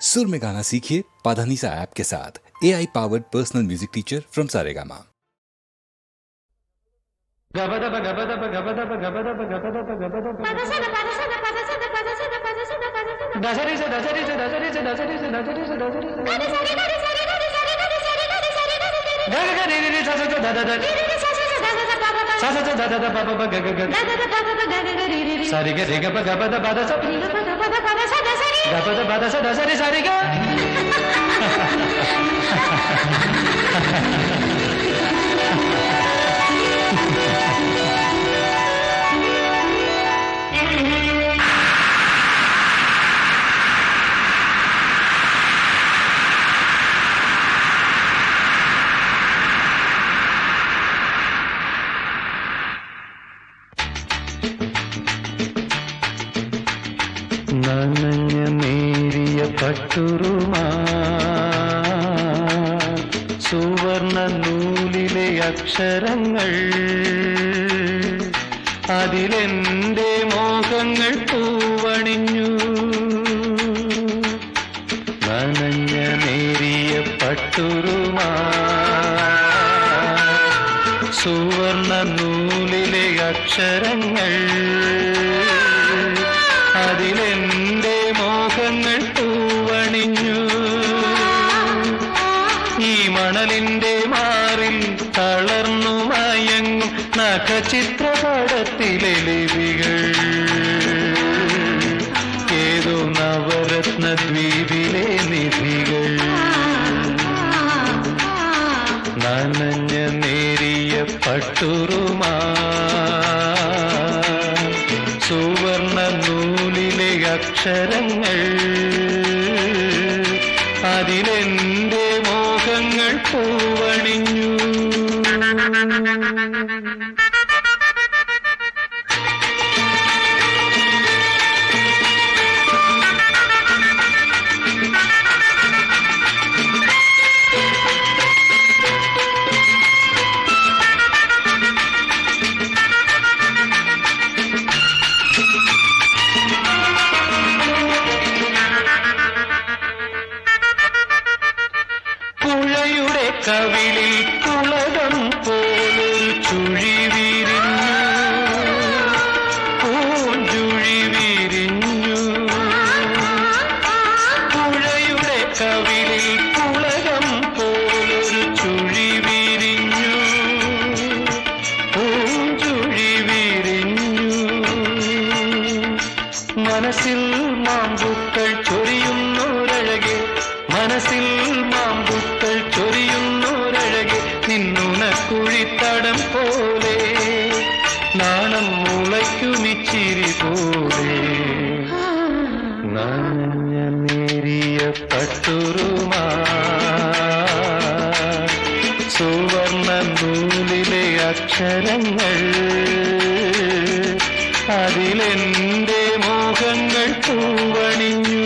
सुर में गाना सीखिए पाधानीसा ऐप के साथ A I powered personal music teacher from Saregama గబదబ గబదబ గబదబ గబదబ గబదబ గబదబ దసరిస దసరిస దసరిస దసరిస దసరిస దసరిస గగ గ రి రి రి స స స ద ద ద స స స ద ద ద ప ప ప గ గ గ సరి గ రి గ ప గబద బద స గబద బద స దసరి సరి గ നനഞ്ഞ നേരിയ പട്ടുറുമാ സുവർണ നൂലിലെ അക്ഷരങ്ങൾ. അതിലെന്റെ മോഹങ്ങൾ പൂവണിഞ്ഞു. നനഞ്ഞ നേരിയ പട്ടുറുമാ. സുവർണ നൂലിലെ അക്ഷരങ്ങൾ. അതിലെന്റെ നഖചിത്രപടത്തിലെ ലിപികൾ ഏതോ നവരത്ന ദ്വീപിലെ നിധികൾ. നനഞ്ഞ നേരിയ പട്ടുറുമാ. സുവർണ നൂലിലെ അക്ഷരങ്ങൾ. അതിലെന്റെ മോഹങ്ങൾ പൂവണിഞ്ഞു. പുഴയുടെ കവിളിൽ തുളകം പോലൊരു ചുഴി വിരിഞ്ഞു പൂഞ്ചുഴി വിരിഞ്ഞു പുഴയുടെ കവിളിൽ തുളകം പോലൊരു ചുഴി വിരിഞ്ഞു പൂഞ്ചുഴി വിരിഞ്ഞു മനസ്സിൽ കുഴിത്തടം പോലെ നാണം മുളയ്ക്കുമിച്ചിരി പോലെ. നനഞ്ഞ നേരിയ പട്ടുറുമാ സുവർണ നൂലിലെ അക്ഷരങ്ങൾ അതിലെന്റെ മോഹങ്ങൾ പൂവണിഞ്ഞു.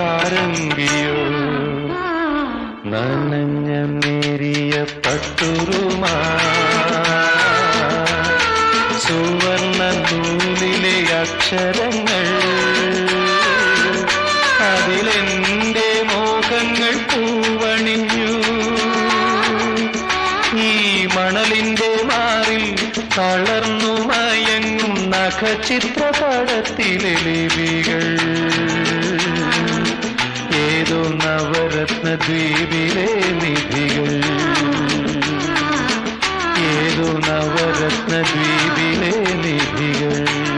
സാരംഗിയോ നനഞ്ഞ നേരിയ പട്ടുറുമാ. സുവർണ നൂലിലെ അക്ഷരങ്ങൾ. അതിലെന്റെ മോഹങ്ങൾ പൂവണിഞ്ഞു. ഈ മണലിന്റെ മാറിൽ തളർന്നു മയങ്ങും നഖ നഖചിത്രപടത്തിലെ ലിപികൾ ഏതോ നവരത്ന ദ്വീപിലെ നിധികൾ. ഏതോ നവരത്ന ദ്വീപിലെ നിധികൾ.